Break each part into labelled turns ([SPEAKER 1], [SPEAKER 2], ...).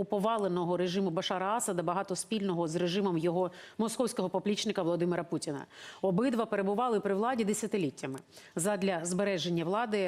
[SPEAKER 1] у поваленого режиму Башара Асада багато спільного з режимом його московського поплічника Володимира Путіна. Обидва перебували при владі десятиліттями. Задля збереження влади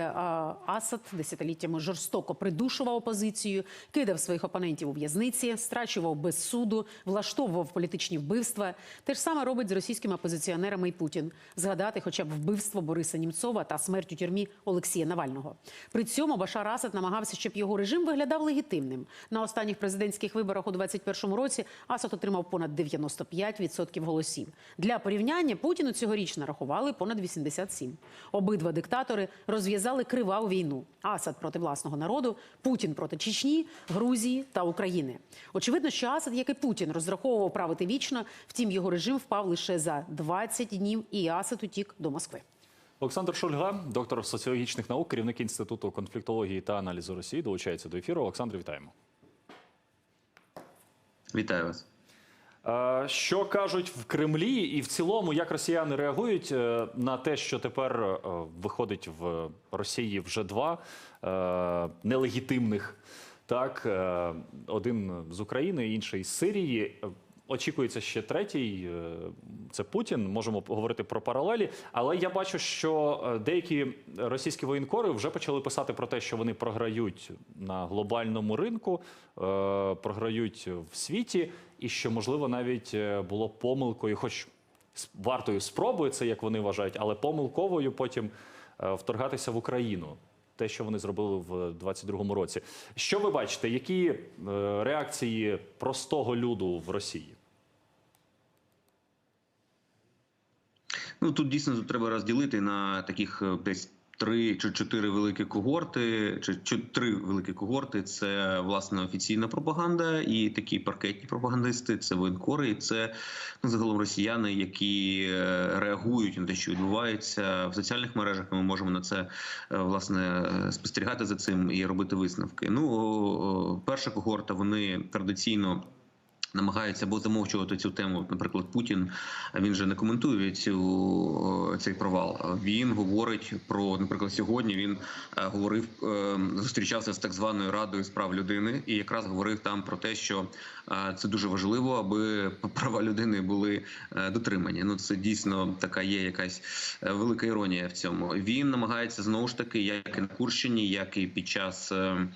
[SPEAKER 1] Асад десятиліттями жорстоко придушував опозицію, кидав своїх опонентів у в'язниці, страчував без суду, влаштовував політичні вбивства. Те ж саме робить з російськими опозиціонерами і Путін. Згадати хоча б вбивство Бориса Німцова та смерть у тюрмі Олексія Навального. При цьому Башар Асад намагався, щоб його режим виглядав легітимним. На останніх президентських виборах у 2021 році Асад отримав понад 95% голосів. Для порівняння Путіну цьогоріч нарахували понад 87. Обидва диктатори розв'язали криваву війну. Асад проти власного народу, Путін проти Чечні, Грузії та України. Очевидно, що Асад, як і Путін, розраховував правити вічно. Втім, його режим впав лише за 20 днів, і Асад утік до Москви.
[SPEAKER 2] Олександр Шульга, доктор соціологічних наук, керівник інституту конфліктології та аналізу Росії, долучається до ефіру. Олександр, вітаємо.
[SPEAKER 3] Вітаю вас.
[SPEAKER 2] Що кажуть в Кремлі, і в цілому, як росіяни реагують е, на те, що тепер е, виходить в Росії вже два е, нелегітимних, так один з України, інший з Сирії. Очікується ще третій, е, це Путін. Можемо говорити про паралелі. Але я бачу, що е, деякі російські воєнкори вже почали писати про те, що вони програють на глобальному ринку, е, програють в світі, і що можливо навіть було помилкою, хоч вартою спробою, це як вони вважають, але помилковою потім вторгатися в Україну. Те, що вони зробили в 22-му році. Що ви бачите, які реакції простого люду в Росії?
[SPEAKER 3] Ну тут дійсно треба розділити на таких е, десь. Три чи чотири великі когорти, чи чи три великі когорти це власне офіційна пропаганда, і такі паркетні пропагандисти, це воєнкори, і це ну, загалом росіяни, які е, реагують на те, що відбувається в соціальних мережах. Ми можемо на це е, власне спостерігати за цим і робити висновки. Ну перша когорта вони традиційно. Намагаються або замовчувати цю тему. Наприклад, Путін він же не коментує цю цей провал. Він говорить про, наприклад, сьогодні він е, говорив, е, зустрічався з так званою радою з прав людини, і якраз говорив там про те, що е, це дуже важливо, аби права людини були дотримані. Ну це дійсно така є якась велика іронія в цьому. Він намагається знову ж таки, як і на Курщині, як і під час е, м,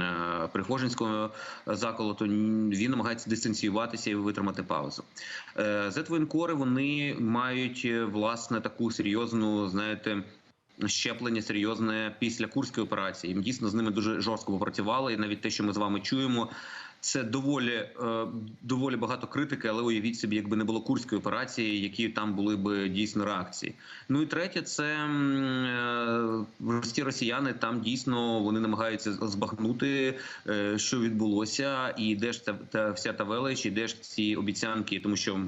[SPEAKER 3] е, Пригожинського заколоту, він намагається дистанціюватися і витримати паузу. Е, Зетвоєнкори вони мають е, власне таку серйозну, знаєте. Щеплення серйозне після курської операції. Їм дійсно з ними дуже жорстко попрацювали. І навіть те, що ми з вами чуємо, це доволі е, доволі багато критики. Але уявіть собі, якби не було курської операції, які там були б дійсно реакції. Ну і третє, це е, прості росіяни. Там дійсно вони намагаються збагнути, е, що відбулося, і де ж та, та вся та велич, і де ж ці обіцянки, тому що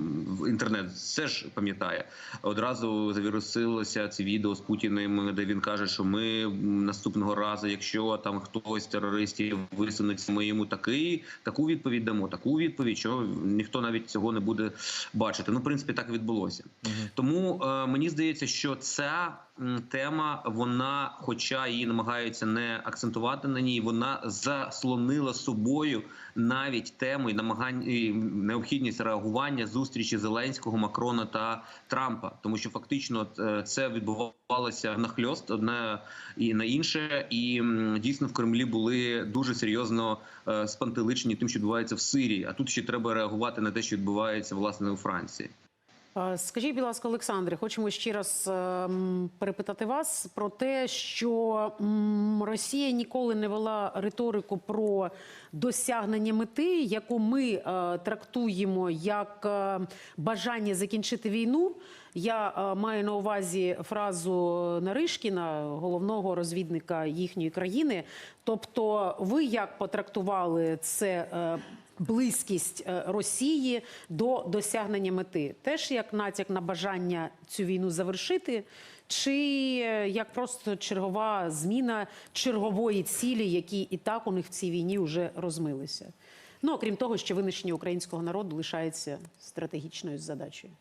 [SPEAKER 3] інтернет все ж пам'ятає. Одразу завірусилося це відео з Путіним, де він каже, що ми наступного разу, якщо там хтось терористів висунеться, ми йому такий таку відповідь дамо, таку відповідь, що ніхто навіть цього не буде бачити. Ну, в принципі, так і відбулося. Тому е, мені здається, що ця тема, вона, хоча її намагаються не акцентувати на ній, вона заслонила собою навіть тему і намагання і необхідність реагування зустрічі Зеленського, Макрона та Трампа, тому що фактично е, це відбувалося нахльост одне і на інше, і дійсно в Кремлі були дуже серйозно е, спантеличені тим, що відбувається в Сирії. А тут ще треба реагувати на те, що відбувається власне у Франції.
[SPEAKER 1] Е, Скажіть, будь ласка, Олександре, хочемо ще раз ем, перепитати вас про те, що Росія ніколи не вела риторику про досягнення мети, яку ми е, трактуємо як е, бажання закінчити війну. Я е, маю на увазі фразу Наришкіна, головного розвідника їхньої країни. Тобто, ви як потрактували це? Близькість е, Росії до досягнення мети, теж як натяк на бажання цю війну завершити, чи е, як просто чергова зміна чергової цілі, які і так у них в цій війні вже розмилися. Ну окрім того, що винищення українського народу лишається стратегічною задачею.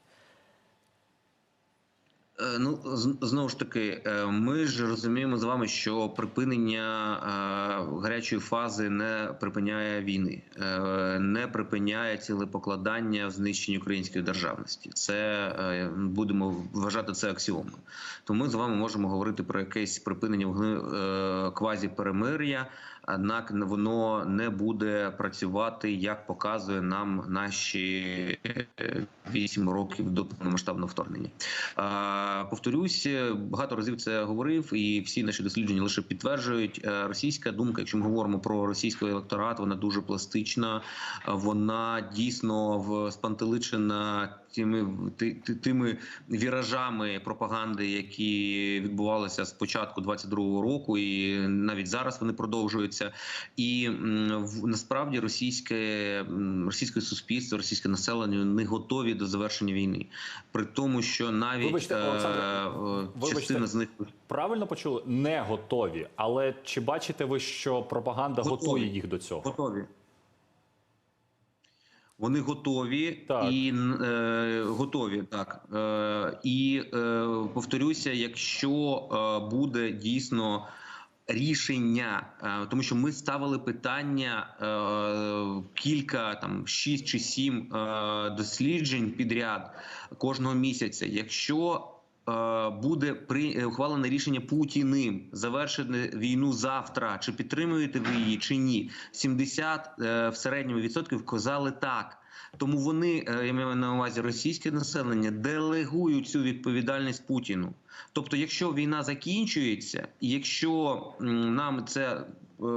[SPEAKER 3] Е, Ну знову ж таки, е, ми ж розуміємо з вами, що припинення е, гарячої фази не припиняє війни, не припиняє цілепокладання в знищенні української державності. Це будемо вважати це аксіомою. То ми з вами можемо говорити про якесь припинення вогню е, квазі перемир'я. Однак воно не буде працювати, як показує нам наші е, вісім років до повномасштабного вторгнення. Повторюсь, багато разів це говорив, і всі наші дослідження лише підтверджують. Е, Російська думка, якщо ми говоримо про російський електорат, вона дуже пластична. Вона дійсно в спантеличена тими ти- ти- тими віражами пропаганди, які відбувалися з початку 22-го року, і навіть зараз вони продовжуються. І насправді російське російське суспільство, російське населення не готові до завершення війни, при тому, що навіть
[SPEAKER 2] Вибачте,
[SPEAKER 3] е, частина з них
[SPEAKER 2] Правильно почули? Не готові. Але чи бачите ви, що пропаганда
[SPEAKER 3] Готові.
[SPEAKER 2] готує їх до цього?
[SPEAKER 3] готові. Вони готові
[SPEAKER 2] Так.
[SPEAKER 3] і е, готові так. Е, і е, повторюся, якщо е, буде дійсно рішення, е, тому що ми ставили питання е, кілька там шість чи сім е, досліджень підряд кожного місяця. Якщо буде при е, ухвалене рішення Путіним завершити війну завтра, чи підтримуєте ви її, чи ні? 70 е, в середньому відсотків казали так. Тому вони е, я маю на увазі російське населення делегують цю відповідальність Путіну. Тобто, якщо війна закінчується, і якщо нам це е,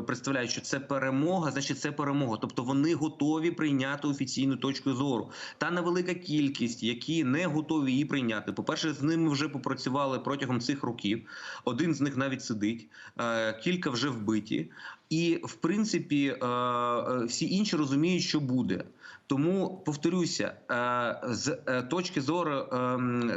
[SPEAKER 3] представляють, що це перемога, значить це перемога. Тобто вони готові прийняти офіційну точку зору. Та невелика кількість, які не готові її прийняти. По перше, з ними вже попрацювали протягом цих років. Один з них навіть сидить, е, кілька вже вбиті. І в принципі е, е, всі інші розуміють, що буде. Тому повторюся, е, з е, точки зору е,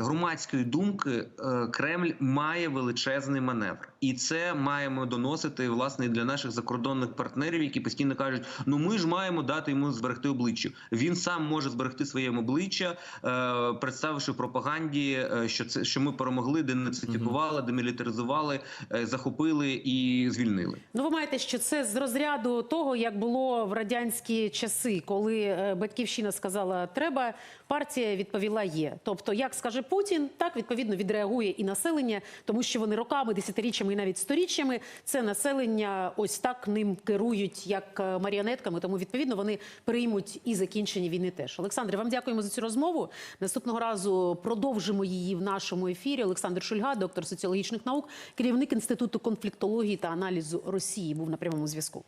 [SPEAKER 3] громадської думки, е, Кремль має величезний маневр, і це маємо доносити власне для наших закордонних партнерів, які постійно кажуть: ну ми ж маємо дати йому зберегти обличчя. Він сам може зберегти своє обличчя, е, представивши пропаганді, е, що це що ми перемогли, денацифікували, демілітаризували, е, захопили і звільнили.
[SPEAKER 1] Ну, ви маєте, що це з розряду того, як було в радянські часи, коли батьківщина сказала треба, партія відповіла є. Тобто, як скаже Путін, так відповідно відреагує і населення, тому що вони роками, десятиріччями і навіть сторіччями це населення ось так ним керують як е, маріонетками. Тому відповідно вони приймуть і закінчення війни теж. Олександре, вам дякуємо за цю розмову. Наступного разу продовжимо її в нашому ефірі. Олександр Шульга, доктор соціологічних наук, керівник інституту конфліктології та аналізу Росії, був на прямому зв'язку.